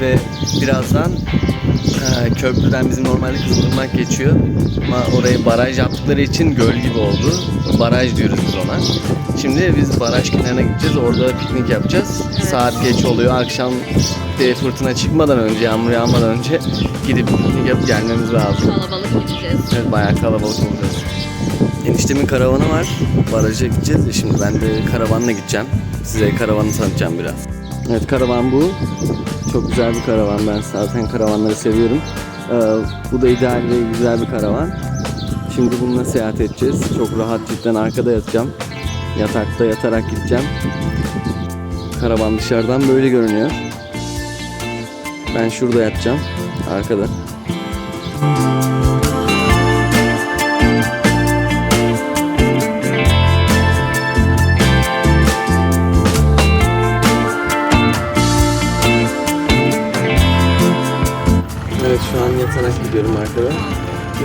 ve birazdan köprüden bizim normalde Kızılırmak geçiyor. Ama orayı baraj yaptıkları için göl gibi oldu. Baraj diyoruz biz ona. Şimdi biz baraj kenarına gideceğiz. Orada piknik yapacağız. Saat geç oluyor. Akşam de fırtına çıkmadan önce, yağmur yağmadan önce gidip piknik yapıp gelmemiz lazım. Kalabalık gideceğiz. Evet bayağı kalabalık olacağız. Eniştemin karavanı var. Baraja gideceğiz. ya Şimdi ben de karavanla gideceğim. Size karavanı tanıtacağım biraz. Evet karavan bu. Çok güzel bir karavan. Ben zaten karavanları seviyorum. Ee, bu da ideal ve güzel bir karavan. Şimdi bununla seyahat edeceğiz. Çok rahat cidden arkada yatacağım. Yatakta yatarak gideceğim. Karavan dışarıdan böyle görünüyor. Ben şurada yatacağım. Arkada. Evet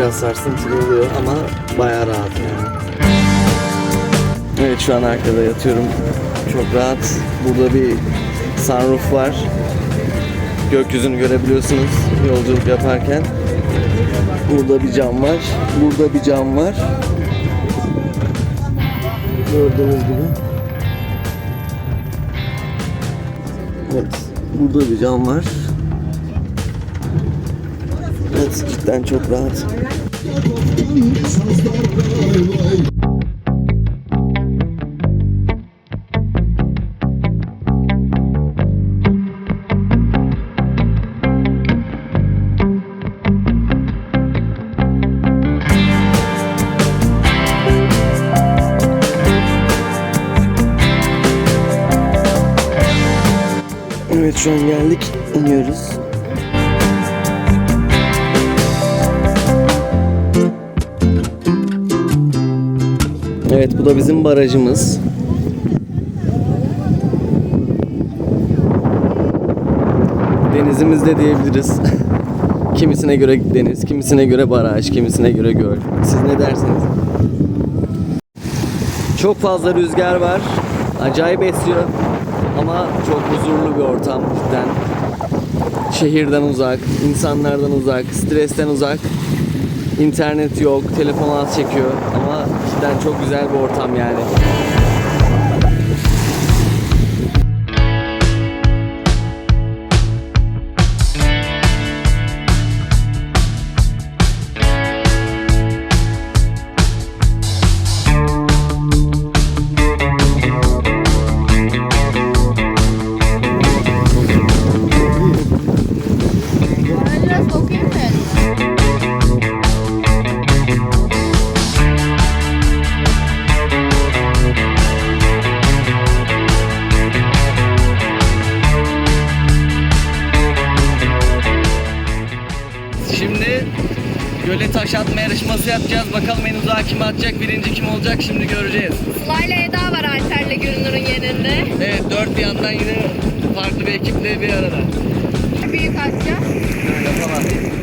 Biraz sarsıntılı oluyor ama bayağı rahat yani. Evet şu an arkada yatıyorum. Çok rahat. Burada bir sunroof var. Gökyüzünü görebiliyorsunuz yolculuk yaparken. Burada bir cam var. Burada bir cam var. Gördüğünüz gibi. Evet. Burada bir cam var. Evet cidden çok rahat. Evet şu an geldik. iniyoruz. Evet bu da bizim barajımız. Denizimiz de diyebiliriz. kimisine göre deniz, kimisine göre baraj, kimisine göre göl. Siz ne dersiniz? Çok fazla rüzgar var. Acayip esiyor. Ama çok huzurlu bir ortam cidden. Şehirden uzak, insanlardan uzak, stresten uzak. İnternet yok, telefon az çekiyor cidden çok güzel bir ortam yani. Yarışması yapacağız. Bakalım en uzağa kim atacak, birinci kim olacak şimdi göreceğiz. Sıla'yla Eda var Alper'le Gülnur'un yanında. Evet dört bir yandan yine farklı bir ekiple bir arada. Büyük atacağız. Atıyor.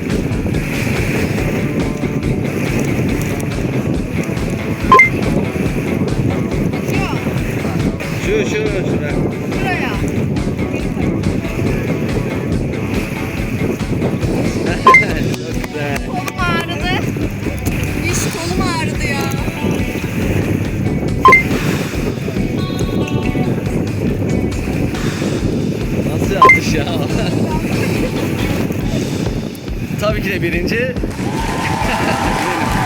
Tabii ki de birinci.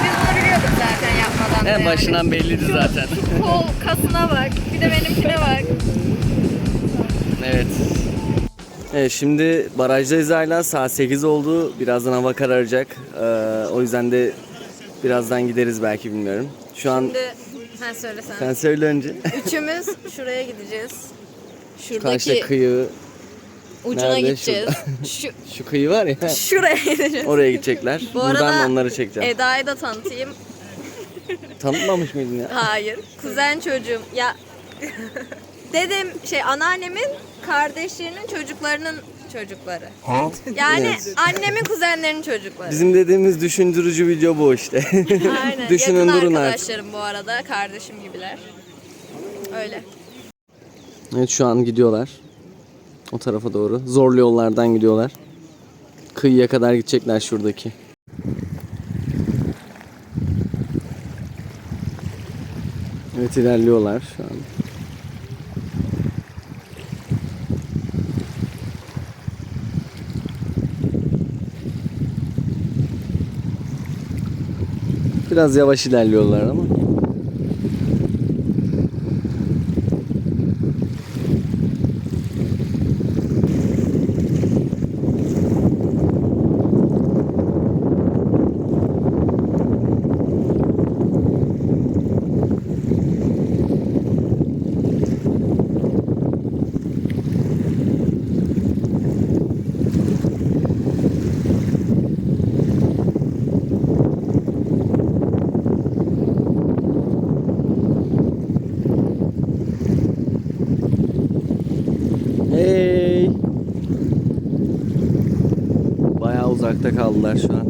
Biz bunu biliyorduk zaten yapmadan. da En yani. başından belliydi zaten. Kol kasına bak. Bir de benimkine bak. Evet. Evet şimdi barajdayız hala saat 8 oldu. Birazdan hava kararacak. Ee, o yüzden de birazdan gideriz belki bilmiyorum. Şu an Şimdi sen söyle sen. sen söyle önce. Üçümüz şuraya gideceğiz. Karşıda Şuradaki kıyı, ucuna nerede? gideceğiz. Şu, şu kıyı var ya. şuraya gideceğiz. Oraya gidecekler. Bu Buradan arada onları çekeceğim. Eda'yı da tanıtayım. Tanıtmamış mıydın ya? Hayır. Kuzen çocuğum. Ya dedem şey anneannemin kardeşlerinin çocuklarının çocukları. Yani Evet. annemin kuzenlerinin çocukları. Bizim dediğimiz düşündürücü video bu işte. Aynen. Düşünün Yakın durun artık. arkadaşlarım bu arada. Kardeşim gibiler. Öyle. Evet şu an gidiyorlar. O tarafa doğru. Zorlu yollardan gidiyorlar. Kıyıya kadar gidecekler şuradaki. Evet ilerliyorlar şu an. Biraz yavaş ilerliyorlar ama. Kaldılar şu an.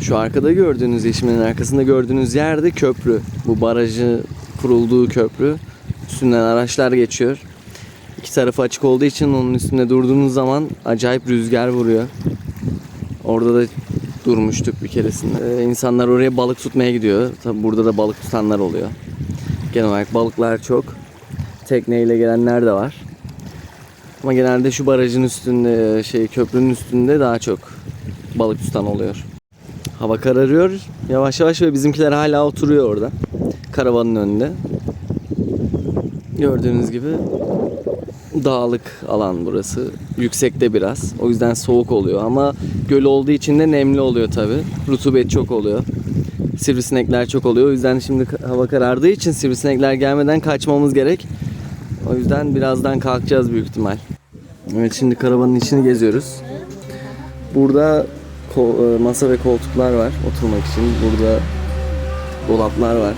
Şu arkada gördüğünüz yeşimin arkasında gördüğünüz yerde köprü. Bu barajı kurulduğu köprü. Üstünden araçlar geçiyor. İki tarafı açık olduğu için onun üstünde durduğunuz zaman acayip rüzgar vuruyor. Orada da durmuştuk bir keresinde. Ee, insanlar oraya balık tutmaya gidiyor. Tabi burada da balık tutanlar oluyor. Genel olarak balıklar çok. Tekneyle gelenler de var. Ama genelde şu barajın üstünde, şey köprünün üstünde daha çok balık tutan oluyor. Hava kararıyor yavaş yavaş ve bizimkiler hala oturuyor orada. Karavanın önünde. Gördüğünüz gibi dağlık alan burası. Yüksekte biraz. O yüzden soğuk oluyor ama göl olduğu için de nemli oluyor tabi. Rutubet çok oluyor. Sivrisinekler çok oluyor. O yüzden şimdi hava karardığı için sivrisinekler gelmeden kaçmamız gerek. O yüzden birazdan kalkacağız büyük ihtimal. Evet şimdi karavanın içini geziyoruz. Burada e, masa ve koltuklar var oturmak için. Burada dolaplar var.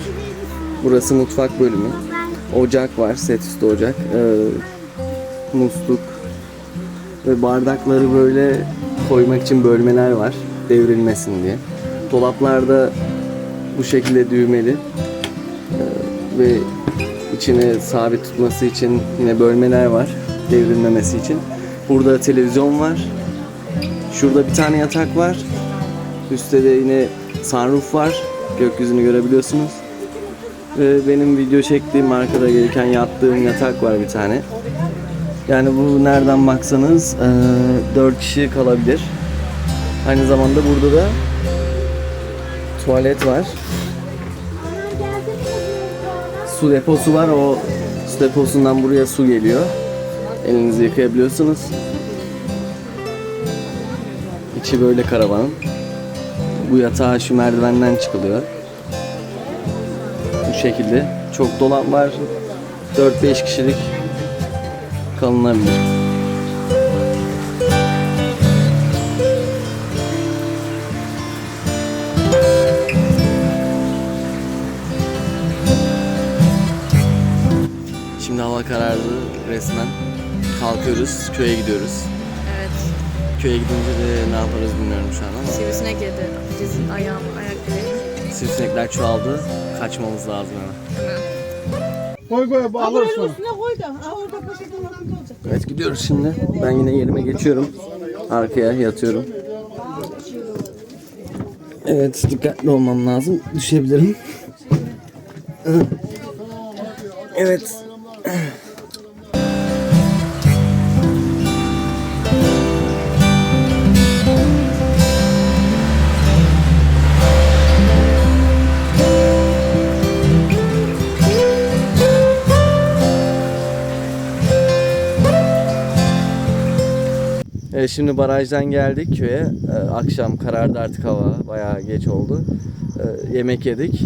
Burası mutfak bölümü. Ocak var, set üstü ocak. Ee, musluk ve bardakları böyle koymak için bölmeler var devrilmesin diye. Dolaplarda bu şekilde düğmeli ve içine sabit tutması için yine bölmeler var devrilmemesi için. Burada televizyon var. Şurada bir tane yatak var. Üstte de yine sunroof var. Gökyüzünü görebiliyorsunuz. Ve benim video çektiğim arkada gelirken yattığım yatak var bir tane. Yani bu nereden baksanız 4 kişi kalabilir. Aynı zamanda burada da tuvalet var. Su deposu var. O su deposundan buraya su geliyor. Elinizi yıkayabiliyorsunuz. İçi böyle karavanın. Bu yatağa şu merdivenden çıkılıyor. Bu şekilde. Çok dolap var. 4-5 kişilik kalınabilir. Şimdi hava karardı resmen. Kalkıyoruz, köye gidiyoruz. Evet. Köye gidince de ne yaparız bilmiyorum şu an ama. Sivrisinek yedi. Dizin ayağım, ayak bileğimi. Sivrisinekler çoğaldı. Kaçmamız lazım hemen. Hemen. Koy koy alır sonra. Evet gidiyoruz şimdi. Ben yine yerime geçiyorum. Arkaya yatıyorum. Evet dikkatli olmam lazım. Düşebilirim. Evet. Evet, şimdi barajdan geldik köye. Ee, akşam karardı artık hava. Bayağı geç oldu. Ee, yemek yedik.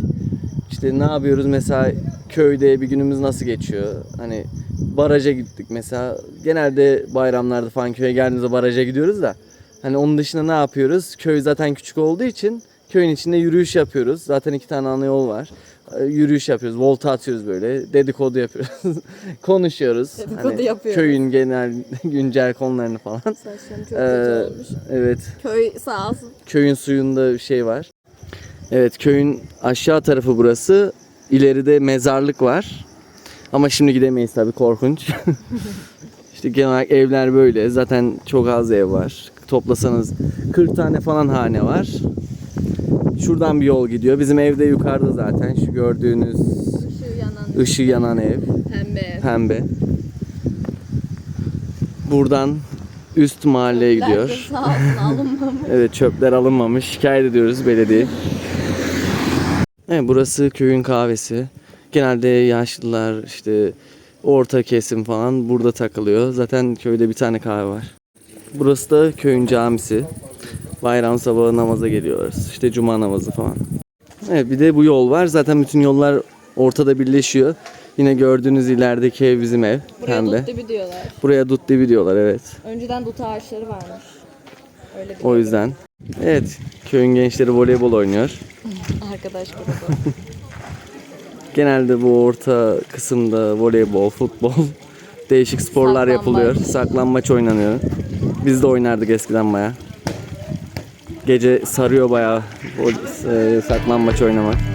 İşte ne yapıyoruz mesela köyde bir günümüz nasıl geçiyor? Hani baraja gittik mesela. Genelde bayramlarda falan köye geldiğimizde baraja gidiyoruz da. Hani onun dışında ne yapıyoruz? Köy zaten küçük olduğu için köyün içinde yürüyüş yapıyoruz. Zaten iki tane ana yol var. e, yürüyüş yapıyoruz. Volta atıyoruz böyle. Dedikodu yapıyoruz. Konuşuyoruz. Hani Dedikodu yapıyoruz. Köyün genel güncel konularını falan. Saçlarım çok Ee, olmuş. evet. Köy sağ olsun. Köyün suyunda bir şey var. Evet köyün aşağı tarafı burası. İleride mezarlık var. Ama şimdi gidemeyiz tabii korkunç. işte genel olarak evler böyle. Zaten çok az ev var. Toplasanız 40 tane falan hane var. Şuradan bir yol gidiyor. Bizim evde yukarıda zaten. Şu gördüğünüz yanan ışığı yanan ev. pembe. Pembe. Buradan üst mahalleye gidiyor. Belki Sağ olsun alınmamış. Evet çöpler alınmamış. Şikayet ediyoruz belediye. Evet burası köyün kahvesi. Genelde yaşlılar işte orta kesim falan burada takılıyor. Zaten köyde bir tane kahve var. Burası da köyün camisi. Bayram sabahı namaza geliyoruz. İşte cuma namazı falan. Evet bir de bu yol var. Zaten bütün yollar ortada birleşiyor. Yine gördüğünüz ilerideki ev bizim ev. Buraya Pembe. dut dibi diyorlar. Buraya dut dibi diyorlar evet. Önceden dut ağaçları varmış. Öyle bir O yüzden. Evet köyün gençleri voleybol oynuyor. arkadaş grubu. Genelde bu orta kısımda voleybol, futbol, değişik sporlar Saklambaç. yapılıyor. Saklanmaç oynanıyor. Biz de oynardık eskiden baya. Gece sarıyor baya saklanmaç oynamak.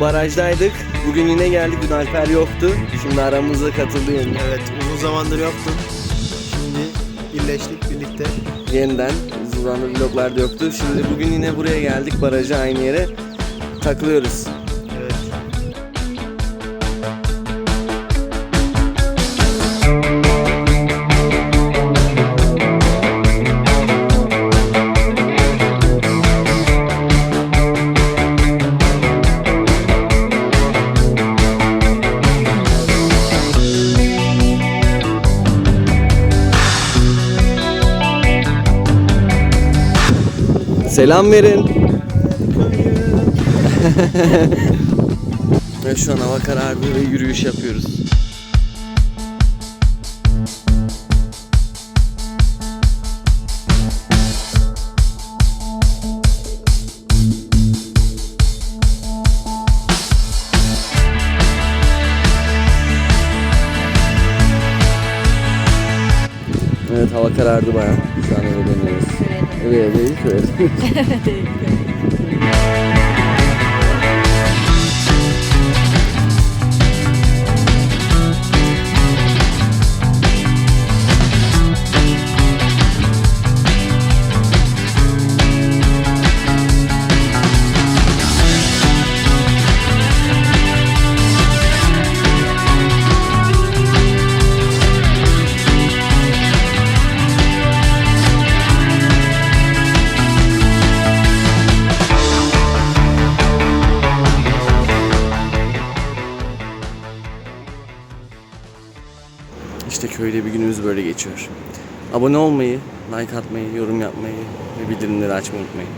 Barajdaydık. Bugün yine geldik. Dün Alper yoktu. Şimdi aramıza katıldı yeniden. Evet uzun zamandır yoktum. Şimdi birleştik birlikte. Yeniden. Uzun zamandır vloglarda yoktu. Şimdi bugün yine buraya geldik. Baraja aynı yere takılıyoruz. Selam verin. ve şu an hava karardı ve yürüyüş yapıyoruz. Evet hava karardı bayağı. Şu an eve dönüyoruz. Eve değil köye. Köyde bir günümüz böyle geçiyor. Abone olmayı, like atmayı, yorum yapmayı ve bildirimleri açmayı unutmayın.